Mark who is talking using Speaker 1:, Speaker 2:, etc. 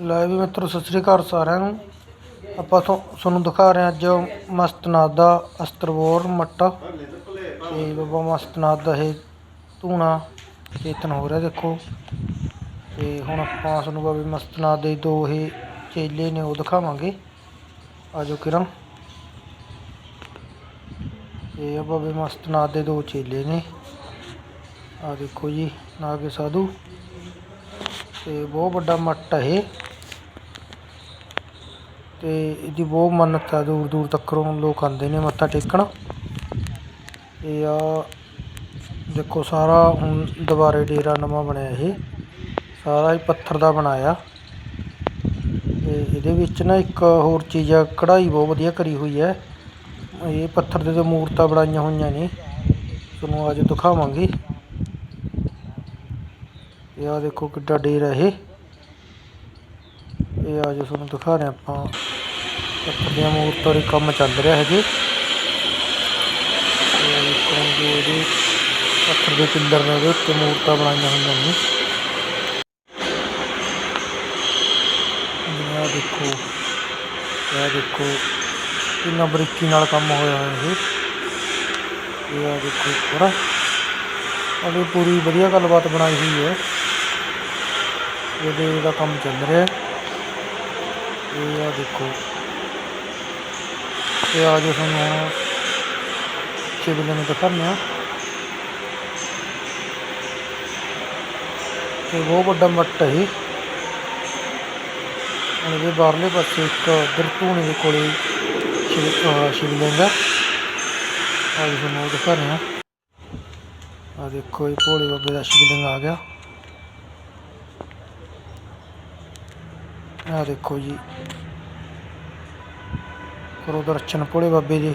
Speaker 1: ਲੈ ਵੀ ਮਿੱਤਰੋ, ਸਤਿ ਸ੍ਰੀ ਅਕਾਲ ਸਾਰਿਆਂ ਨੂੰ। ਆਪਾਂ ਥੋ- ਤੁਹਾਨੂੰ ਦਿਖਾ ਰਹੇ ਹਾਂ ਅੱਜ ਮਸਤਨਾਦ ਦਾ ਅਸਤਰਵੋਰ ਮੱਟ ਤੇ ਬਾਬਾ ਮਸਤਨਾਦ ਦਾ ਇਹ ਧੂਣਾ ਚੇਤਨ ਹੋ ਰਿਹਾ, ਦੇਖੋ। ਤੇ ਹੁਣ ਆਪਾਂ ਤੁਹਾਨੂੰ ਬਾਬੇ ਮਸਤਨਾਦ ਦੇ ਦੋ ਇਹ ਚੇਲੇ ਨੇ, ਉਹ ਦਿਖਾਵਾਂਗੇ। ਆਜੋ ਕਿਰਨ। ਇਹ ਆ ਬਾਬੇ ਮਸਤਨਾਦ ਦੇ ਦੋ ਚੇਲੇ ਨੇ। ਆ ਦੇਖੋ ਜੀ, ਨਾਗੇ ਸਾਧੂ। ਤੇ ਬਹੁਤ ਵੱਡਾ ਮੱਟ ਹੈ ਇਹ। ਅਤੇ ਇਹਦੀ ਬਹੁਤ ਮੰਨਤ ਆ, ਦੂਰ ਦੂਰ ਤੱਕਰੋਂ ਲੋਕ ਆਉਂਦੇ ਨੇ ਮੱਥਾ ਟੇਕਣ। ਇਹ ਆ ਦੇਖੋ ਸਾਰਾ ਹੁਣ ਦੁਬਾਰੇ ਡੇਰਾ ਨਵਾਂ ਬਣਿਆ ਇਹ। ਸਾਰਾ ਹੀ ਪੱਥਰ ਦਾ ਬਣਾਇਆ। ਤੇ ਇਹਦੇ ਵਿੱਚ ਨਾ ਇੱਕ ਹੋਰ ਚੀਜ਼ ਆ, ਕਢਾਈ ਬਹੁਤ ਵਧੀਆ ਕਰੀ ਹੋਈ ਹੈ। ਇਹ ਪੱਥਰ ਦੇ ਤੋਂ ਮੂਰਤਾਂ ਬਣਾਈਆਂ ਹੋਈਆਂ ਨੇ। ਤੁਹਾਨੂੰ ਅੱਜ ਦਿਖਾਵਾਂਗੇ। ਇਹ ਆ ਦੇਖੋ ਕਿੱਡਾ ਡੇਰਾ ਇਹ। ਇਹ ਆ ਜੋ, ਤੁਹਾਨੂੰ ਦਿਖਾ ਰਹੇ ਆਪਾਂ। ਪੱਥਰ ਦੀਆਂ ਮੂਰਤਾਂ ਦੇ ਕੰਮ ਚੱਲ ਰਿਹਾ ਹੈ ਜੀ। ਇਹ ਦੇਖੋ ਪੱਥਰ ਦੇ ਪਿੱਲਰ ਨੇ ਉਹਦੇ ਉੱਤੇ ਮੂਰਤਾਂ ਬਣਾਈਆਂ ਹੋਈਆਂ ਨੇ। ਇਹ ਦੇਖੋ ਇਹ ਦੇਖੋ, ਕਿੰਨਾ ਬਰੀਕੀ ਨਾਲ ਕੰਮ ਹੋਇਆ ਹੋਇਆ ਇਹ। ਇਹ ਆ ਦੇਖੋ ਪੂਰਾ ਅਗੇ ਪੂਰੀ ਵਧੀਆ ਗੱਲਬਾਤ ਬਣਾਈ ਹੋਈ ਹੈ। ਇਹਦੇ ਦਾ ਕੰਮ ਚੱਲ ਰਿਹਾ ਹੈ। ਇਹ ਆ ਦੇਖੋ। ਇਹ ਆ ਜੋ ਤੁਹਾਨੂੰ ਚਿਬਲੇ ਨੂੰ ਦਿਖਾਉਂਦੇ ਹਾਂ। ਤੇ ਬਹੁਤ ਵੱਡਾ ਮੱਟ ਹੈ ਹੁਣ ਇਹਦੇ ਬਾਹਰਲੇ ਪਾਸੇ ਇੱਕ ਉੱਧਰ ਧੂਣੀ ਦੇ ਕੋਲੇ ਸ਼ਿਵਲਿੰਗ ਆ ਆ ਜੋ ਤੁਹਾਨੂੰ ਉਹ ਦਿਖਾ ਰਹੇ। ਹਾਂ ਆ ਦੇਖੋ ਇਹ ਭੋਲੇ ਬਾਬੇ ਦਾ ਸ਼ਿਵਲਿੰਗ ਆ ਗਿਆ। ਆ ਦੇਖੋ ਜੀ। ਗੁਰੂ ਦਰਸ਼ਨ ਭੋਲੇ ਬਾਬੇ ਜੀ।